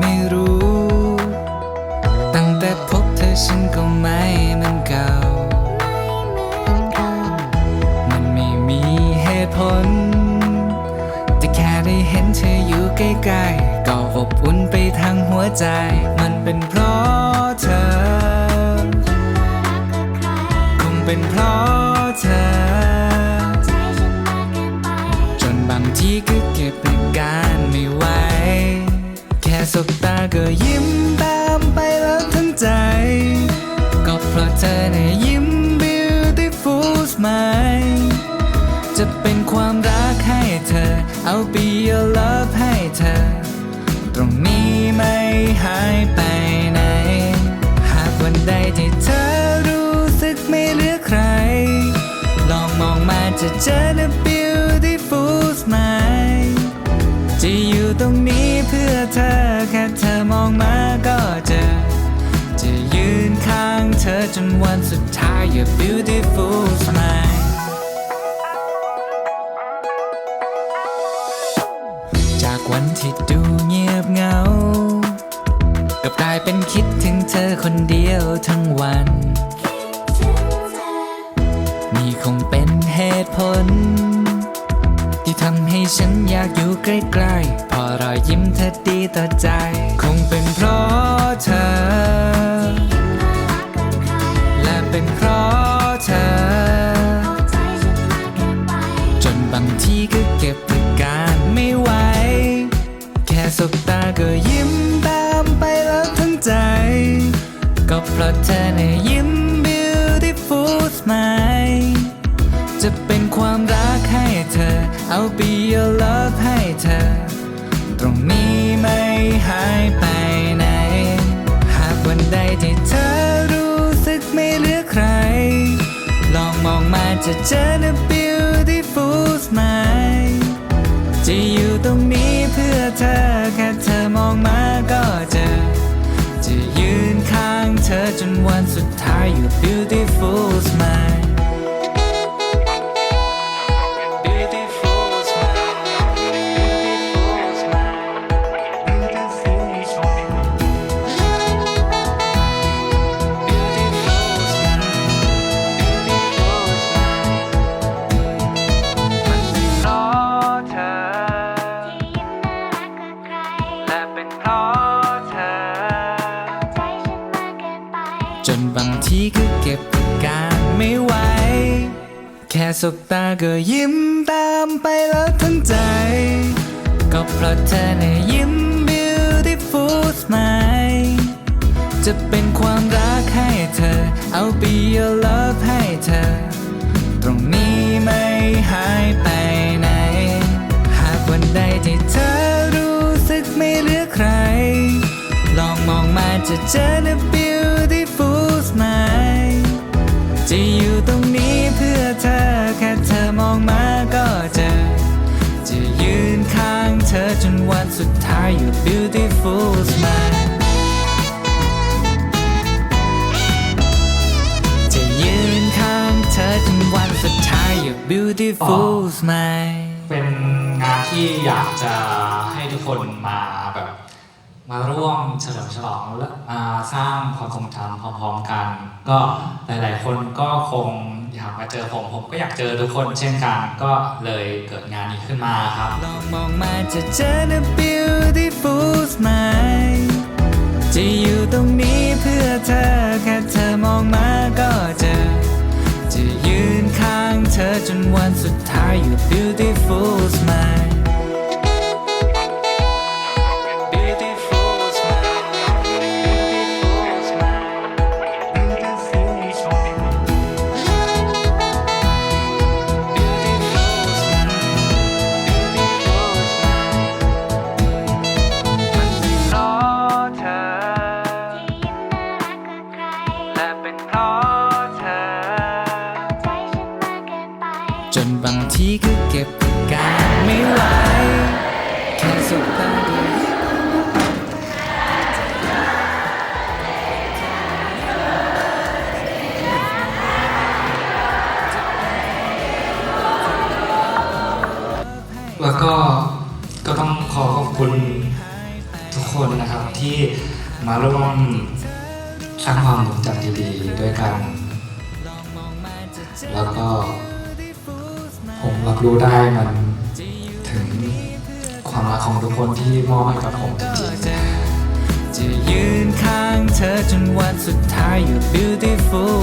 ไม่รู้ ตั้งแต่พบเธอฉันก็ไม่เหมือนเก่าม,มันไม่มีเหตุผลจะแค่ได้เห็นเธออยู่ใกล้ๆก็อบอุ่นไปทางหัวใจ มันเป็นเพราะเธอ คงเป็นเพราะเธอจนบางทีก็เก็บอาการไม่ไหว สบตาก็ยิ้มตามไปแล้วทั้งใจ ก็เพราะเธอเนี่ยยิ้ม beautiful smile จะเป็นความรักให้เธอ เอา be your love ให้เธอ ตรงนี้ไม่หายไปไหน หากวันใดที่เธอรู้สึกไม่เหลือใคร ลองมองมาจะเจอ the beautiful smile จะอยู่ตรงนี้เพื่อเธอ อมองมาก็เจอ จะยืนข้างเธอจนวันสุดท้าย your beautiful smile จากวันที่ดูเงียบเหงา กับกลายเป็นคิดถึงเธอคนเดียวทั้งวัน นี่คงเป็นเหตุผล ที่ทำให้ฉันอยากอยู่ใกล้ๆ พอรอยยิ้มเธอดีต่อใจ ก็ยิ้มตามไปแล้วทั้งใจ ก็เพราะเธอเนี่ยยิ้ม beautiful smile จะเป็นความรักให้เธอ เอา be your love ให้เธอ ตรงนี้ไม่หายไปไหน หากวันใดที่เธอรู้สึกไม่เหลือใคร ลองมองมาจะเจอ the beautiful smile จะอยู่ตรงนี้เพื่อเธอแค่เธอ ก็เจอจะยืนข้างเธอจนวันสุดท้าย your beautiful smile ละเป็นเพราะเธอ จนบางทีก็เก็บอาการไม่ไหว แค่สบตาก็ยิ้มตามไปแล้วทั้งใจ ก็เพราะเธอเนี่ยยิ้ม beautiful smile จะเป็นความรักให้เธอเอา be your love ให้ จะเจอ the beautiful smile จะอยู่ตรงนี้เพื่อเธอ แค่เธอมองมาก็เจอ จะยืนข้างเธอจนวันสุดท้าย your beautiful smile จะยืนข้างเธอจนวันสุดท้าย your beautiful smile เป็นงานที่อยากจะให้ทุกคนมา มาร่วมเฉลิมฉลองและมาสร้างความทรงจำพร้อมๆกัน ก็หลายๆ คนก็คงอยากมาเจอผมผมก็อยากเจอทุกคนเช่นกันก็เลยเกิดงานนี้ขึ้นมาครับลองมองมาจะเจอ the beautiful smile จะอยู่ตรงนี้เพื่อเธอแค่เธอมองมาก็เจอ จะยืนข้างเธอจนวันสุดท้าย your beautiful smile นบางทีก็เก็บการไม่ไหวแค่สบตาก็ยิ้มแล้วก็ก็ต้องขอขอบคุณทุกคนนะครับที่มาร่วมสร้างความทรงจำดีๆด้วยกัน แล้วก็ ผมรับรู้ได้มันถึงความรักของทุกคนที่มอบให้กับผมจริงๆจะยืนข้างเธอจนวันสุดท้าย You beautiful